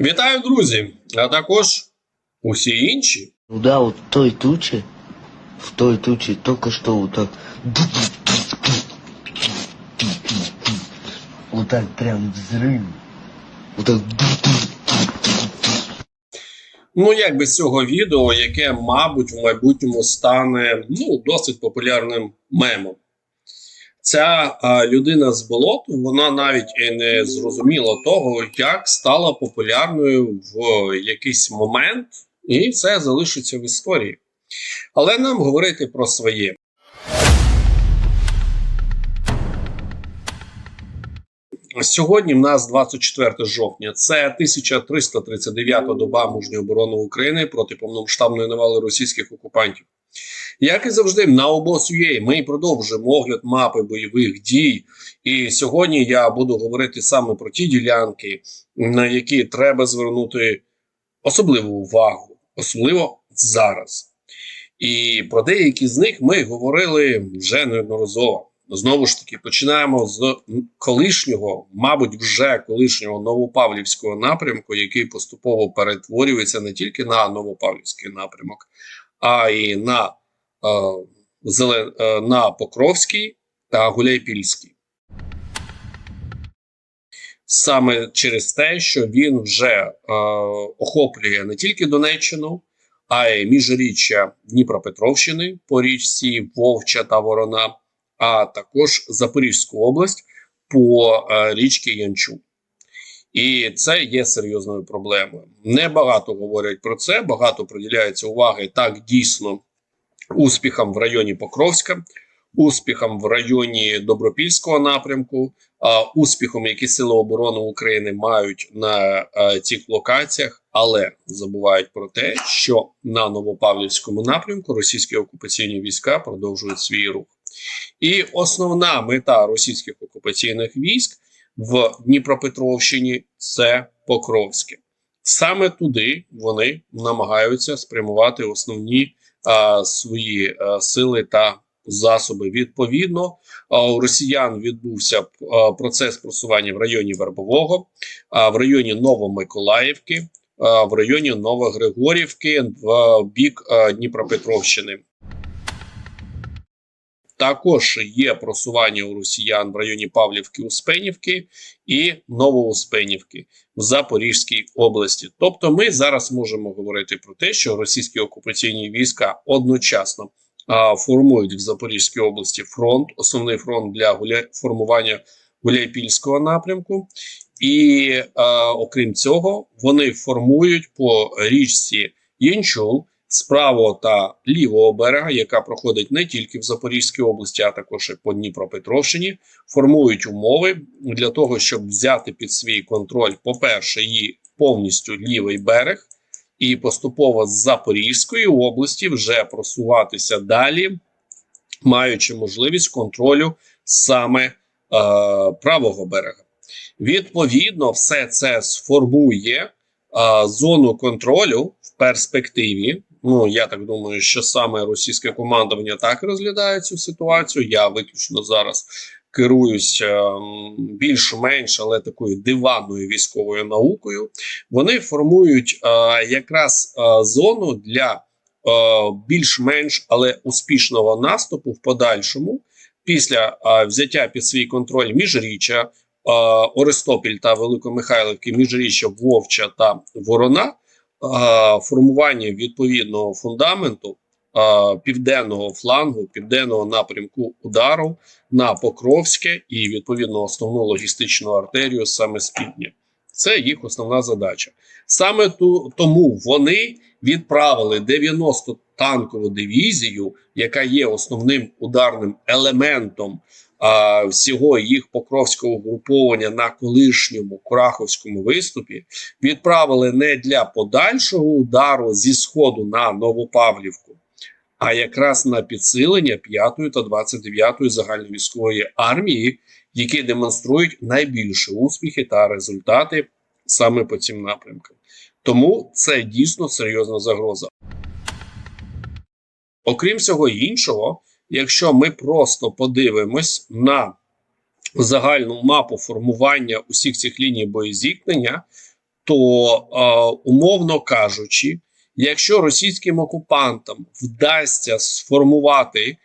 Вітаю, друзі! А також усі інші. Ну да, вот в той туче, в той туче только что вот так, вот прям взрыв, вот так, Ну, як без цього відео, яке, мабуть, в майбутньому стане ну, досить популярним мемом. Ця а, людина з болоту, вона навіть і не зрозуміла того, як стала популярною в якийсь момент, і це залишиться в історії. Але нам говорити про своє. Сьогодні в нас 24 жовтня. Це 1339 доба мужньої оборони України проти повномасштабної навали російських окупантів. Як і завжди, на обос.ua ми продовжуємо огляд мапи бойових дій. І сьогодні я буду говорити саме про ті ділянки, на які треба звернути особливу увагу, особливо зараз. І про деякі з них ми говорили вже неодноразово. Знову ж таки, починаємо з колишнього, мабуть, вже колишнього Новопавлівського напрямку, який поступово перетворюється не тільки на Новопавлівський напрямок, а й на, е, е, на Покровський та Гуляйпільський. Саме через те, що він вже е, охоплює не тільки Донеччину, а й міжріччя Дніпропетровщини по річці Вовча та Ворона а також Запорізьку область по річці Янчу. І це є серйозною проблемою. Небагато говорять про це, багато приділяється уваги так дійсно успіхам в районі Покровська, успіхам в районі Добропільського напрямку, успіхом, які Сили оборони України мають на цих локаціях, але забувають про те, що на Новопавлівському напрямку російські окупаційні війська продовжують свій рух. І основна мета російських окупаційних військ в Дніпропетровщині це Покровське. Саме туди вони намагаються спрямувати основні а, свої а, сили та засоби. Відповідно, а, у росіян відбувся а, процес просування в районі Вербового, а, в районі Новомиколаївки, а, в районі Новогригорівки в бік а, Дніпропетровщини. Також є просування у росіян в районі Павлівки, Успенівки і Новоуспенівки в Запорізькій області. Тобто, ми зараз можемо говорити про те, що російські окупаційні війська одночасно а, формують в Запорізькій області фронт, основний фронт для гуля... формування Гуляйпільського напрямку, і а, окрім цього, вони формують по річці Єнчул з правого та лівого берега, яка проходить не тільки в Запорізькій області, а також і по Дніпропетровщині, формують умови для того, щоб взяти під свій контроль, по-перше, її повністю лівий берег, і поступово з Запорізької області вже просуватися далі, маючи можливість контролю саме е, правого берега. Відповідно, все це сформує е, зону контролю в перспективі. Ну я так думаю, що саме російське командування так розглядає цю ситуацію. Я виключно зараз керуюсь е, більш-менш, але такою диванною військовою наукою. Вони формують е, якраз е, зону для більш-менш але успішного наступу в подальшому після взяття під свій контроль міжріччя. Орестопіль та Великомихайлівки, міжріччя Вовча та Ворона, формування відповідного фундаменту південного флангу, південного напрямку удару на Покровське і відповідно основну логістичну артерію саме з півдня. Це їх основна задача. Саме ту, тому вони відправили 90 танкову дивізію, яка є основним ударним елементом всього їх покровського угруповання на колишньому Кураховському виступі, відправили не для подальшого удару зі сходу на Новопавлівку, а якраз на підсилення 5 та 29 загальновійськової армії, які демонструють найбільші успіхи та результати саме по цим напрямкам. Тому це дійсно серйозна загроза. Окрім всього іншого, якщо ми просто подивимось на загальну мапу формування усіх цих ліній боєзіткнення, то, е, умовно кажучи, якщо російським окупантам вдасться сформувати е,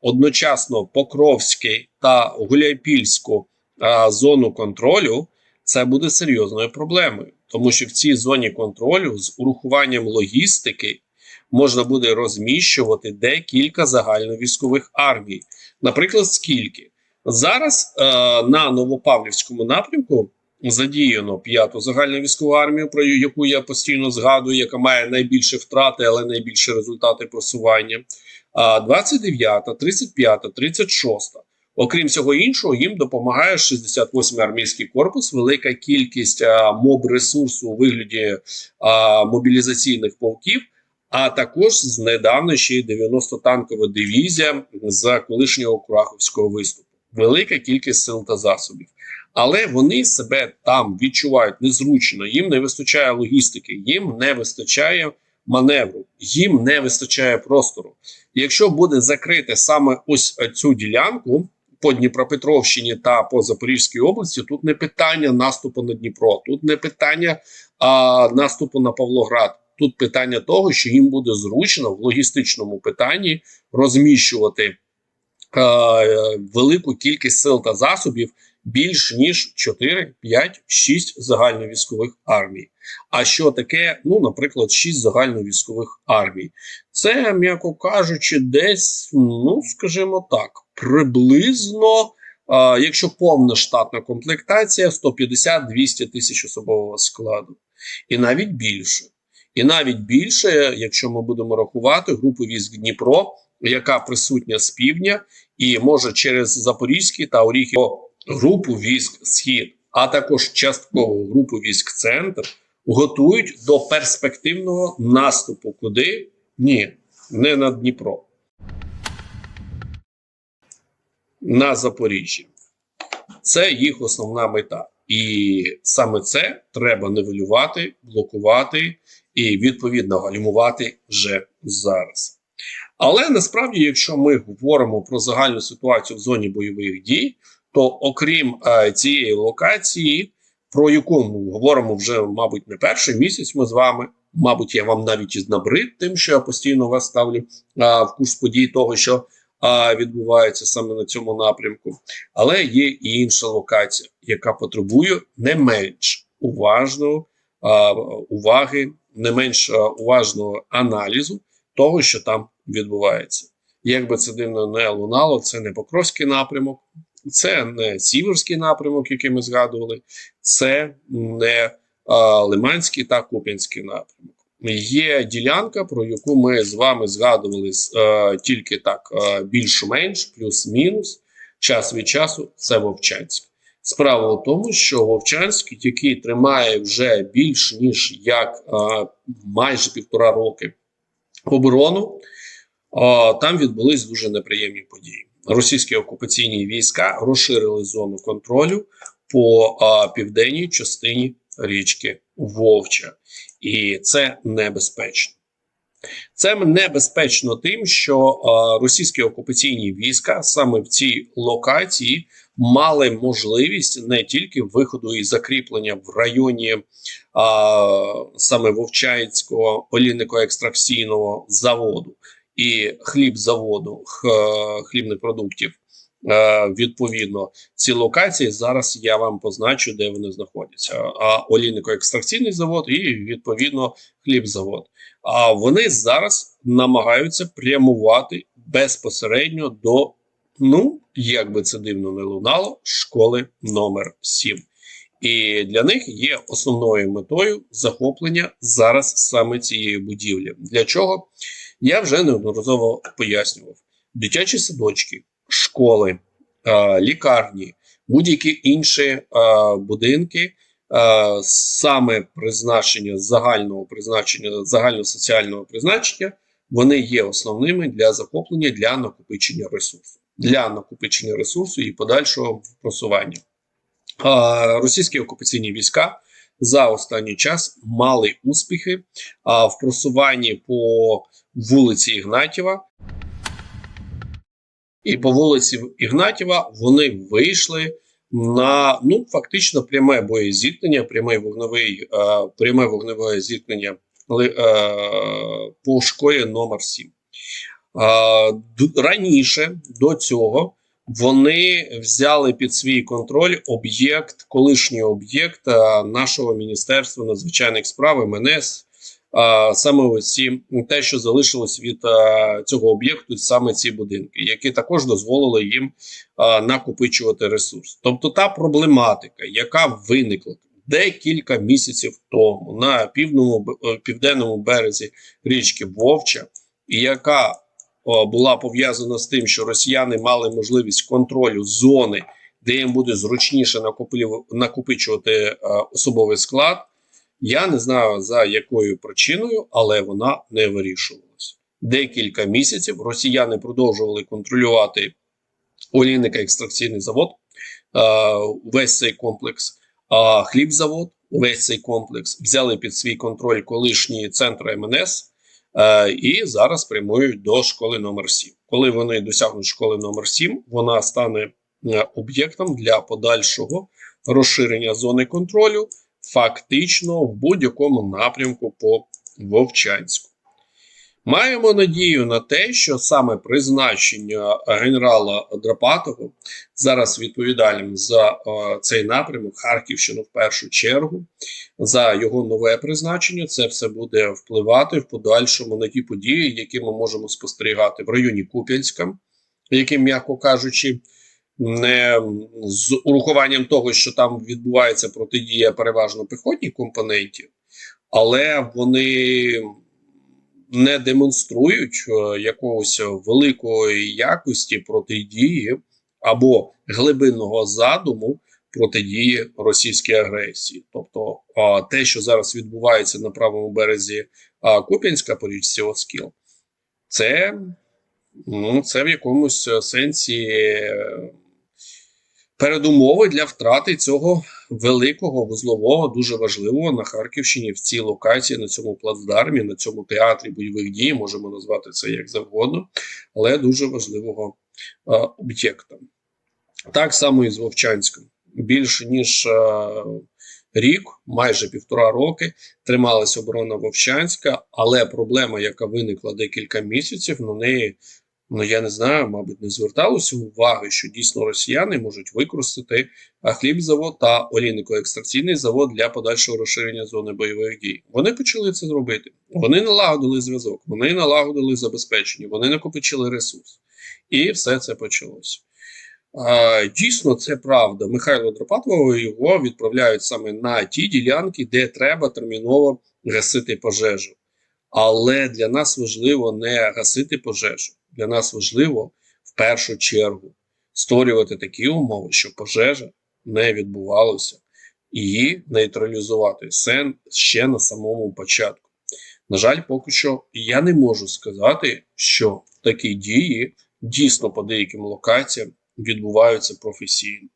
одночасно Покровський та Гуляйпільську е, зону контролю, це буде серйозною проблемою, тому що в цій зоні контролю з урахуванням логістики можна буде розміщувати декілька загальновійськових армій. Наприклад, скільки зараз е, на Новопавлівському напрямку задіяно п'яту загальну військову армію, про яку я постійно згадую, яка має найбільше втрати, але найбільші результати просування. А 29, 35, 36. Окрім всього іншого, їм допомагає 68-й армійський корпус, велика кількість а, моб ресурсу у вигляді а, мобілізаційних полків, а також з недавно ще й 90-танкова дивізія з колишнього Кураховського виступу. Велика кількість сил та засобів. Але вони себе там відчувають незручно, їм не вистачає логістики, їм не вистачає маневру, їм не вистачає простору. Якщо буде закрити саме ось цю ділянку по Дніпропетровщині та по Запорізькій області, тут не питання наступу на Дніпро, тут не питання а, наступу на Павлоград. Тут питання того, що їм буде зручно в логістичному питанні розміщувати е, велику кількість сил та засобів більш ніж 4, 5, 6 загальновійськових армій. А що таке, ну, наприклад, 6 загальновійськових армій? Це, м'яко кажучи, десь, ну, скажімо так, приблизно, якщо повна штатна комплектація, 150-200 тисяч особового складу. І навіть більше. І навіть більше, якщо ми будемо рахувати групу військ Дніпро, яка присутня з півдня, і може через Запорізький та Оріхів групу військ Схід, а також частково групу військ Центр, готують до перспективного наступу. Куди? Ні, не на Дніпро. На Запоріжжя. Це їх основна мета. І саме це треба нивелювати, блокувати і відповідно гальмувати вже зараз. Але насправді, якщо ми говоримо про загальну ситуацію в зоні бойових дій, то окрім е, цієї локації, про яку ми говоримо вже, мабуть, не перший місяць, ми з вами. Мабуть, я вам навіть із набрид тим, що я постійно вас ставлю а, в курс подій того, що а, відбувається саме на цьому напрямку. Але є і інша локація, яка потребує не менш уважного а, уваги, не менш уважного аналізу того, що там відбувається. Як би це дивно не лунало, це не Покровський напрямок, це не Сіверський напрямок, який ми згадували, це не а, Лиманський та Куп'янський напрямок. Є ділянка, про яку ми з вами згадували е, тільки так е, більш-менш, плюс-мінус, час від часу це Вовчанськ. Справа в тому, що Вовчанськ, який тримає вже більш ніж як е, майже півтора роки оборону, е, там відбулись дуже неприємні події. Російські окупаційні війська розширили зону контролю по е, південній частині річки Вовча. І це небезпечно. Це небезпечно тим, що е, російські окупаційні війська саме в цій локації мали можливість не тільки виходу і закріплення в районі е, саме Вовчанського олійнико-екстракційного заводу і хлібзаводу х, хлібних продуктів. Е, відповідно, ці локації зараз я вам позначу, де вони знаходяться. А олійнико-екстракційний завод і відповідно хлібзавод. А вони зараз намагаються прямувати безпосередньо до, ну як би це дивно не лунало, школи номер 7. І для них є основною метою захоплення зараз саме цієї будівлі. Для чого я вже неодноразово пояснював: дитячі садочки школи, лікарні, будь-які інші будинки, саме призначення загального призначення, загального соціального призначення, вони є основними для захоплення для накопичення ресурсу, для накопичення ресурсу і подальшого просування. Російські окупаційні війська за останній час мали успіхи в просуванні по вулиці Ігнатєва. І по вулиці Ігнатєва вони вийшли на ну фактично пряме боєзіткнення, пряме вогневий, е, пряме вогневе зіткнення е, по школі номер 7. Раніше до цього вони взяли під свій контроль об'єкт, колишній об'єкт нашого міністерства надзвичайних справ МНС. Саме ось ці те, що залишилось від цього об'єкту, саме ці будинки, які також дозволили їм накопичувати ресурс. Тобто та проблематика, яка виникла декілька місяців тому на півному е, південному березі річки Вовча, і яка була пов'язана з тим, що росіяни мали можливість контролю зони, де їм буде зручніше накопичувати е, особовий склад. Я не знаю за якою причиною, але вона не вирішувалась. Декілька місяців росіяни продовжували контролювати олійника екстракційний завод, е, весь цей комплекс, а хлібзавод, весь цей комплекс взяли під свій контроль колишні центри МНС е, і зараз прямують до школи номер 7. Коли вони досягнуть школи номер 7, вона стане е, об'єктом для подальшого розширення зони контролю, фактично в будь-якому напрямку по Вовчанську. Маємо надію на те, що саме призначення генерала Драпатова зараз відповідальним за е, цей напрямок Харківщину в першу чергу, за його нове призначення. Це все буде впливати в подальшому на ті події, які ми можемо спостерігати в районі Куп'янська, які, м'яко кажучи, не з урахуванням того, що там відбувається протидія переважно піхотній компоненті, але вони не демонструють е, якогось великої якості протидії або глибинного задуму протидії російській агресії. Тобто, те, що зараз відбувається на правому березі Куп'янська по річці Оскіл, це, ну, це в якомусь сенсі передумови для втрати цього великого вузлового, дуже важливого на Харківщині в цій локації, на цьому плацдармі, на цьому театрі бойових дій, можемо назвати це як завгодно, але дуже важливого е, об'єкта. Так само і з Вовчанськом. Більше ніж е, рік, майже півтора роки, трималася оборона Вовчанська, але проблема, яка виникла декілька місяців, на неї ну я не знаю, мабуть, не зверталося уваги, що дійсно росіяни можуть використати хлібзавод та олійнико-екстракційний завод для подальшого розширення зони бойових дій. Вони почали це зробити. Вони налагодили зв'язок, вони налагодили забезпечення, вони накопичили ресурс, і все це почалося. А, Дійсно, це правда. Михайло Дропатово його відправляють саме на ті ділянки, де треба терміново гасити пожежу. Але для нас важливо не гасити пожежу. Для нас важливо в першу чергу створювати такі умови, щоб пожежа не відбувалася, її нейтралізувати сен ще на самому початку. На жаль, поки що я не можу сказати, що такі дії дійсно по деяким локаціям відбуваються професійно.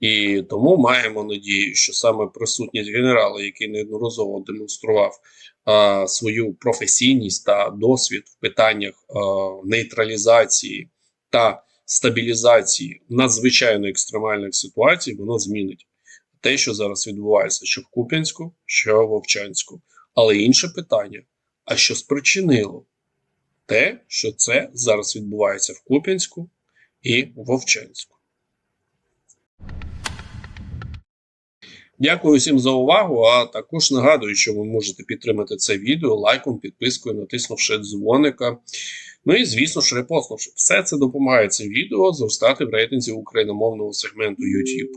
І тому маємо надію, що саме присутність генерала, який неодноразово демонстрував а, свою професійність та досвід в питаннях а, нейтралізації та стабілізації надзвичайно екстремальних ситуацій, воно змінить те, що зараз відбувається, що в Куп'янську, що в Вовчанську. Але інше питання: а що спричинило те, що це зараз відбувається в Куп'янську і в Вовчанську? Дякую всім за увагу. А також нагадую, що ви можете підтримати це відео лайком, підпискою, натиснувши дзвоника. Ну і звісно ж, репостнувши. Все це допомагає цим відео зростати в рейтинзі україномовного сегменту YouTube.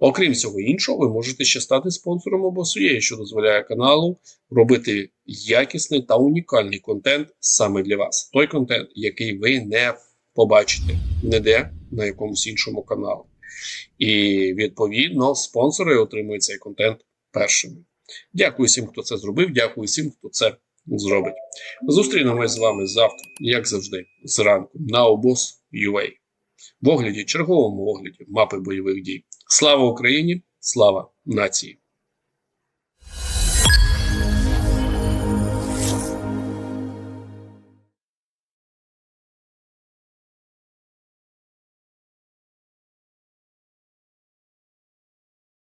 Окрім всього іншого, ви можете ще стати спонсором або суєю, що дозволяє каналу робити якісний та унікальний контент саме для вас. Той контент, який ви не побачите ніде на якомусь іншому каналі. І відповідно спонсори отримують цей контент першими. Дякую всім, хто це зробив. Дякую всім, хто це зробить. Зустрінемось з вами завтра, як завжди, зранку на обоз UA. В огляді, черговому огляді мапи бойових дій. Слава Україні! Слава нації!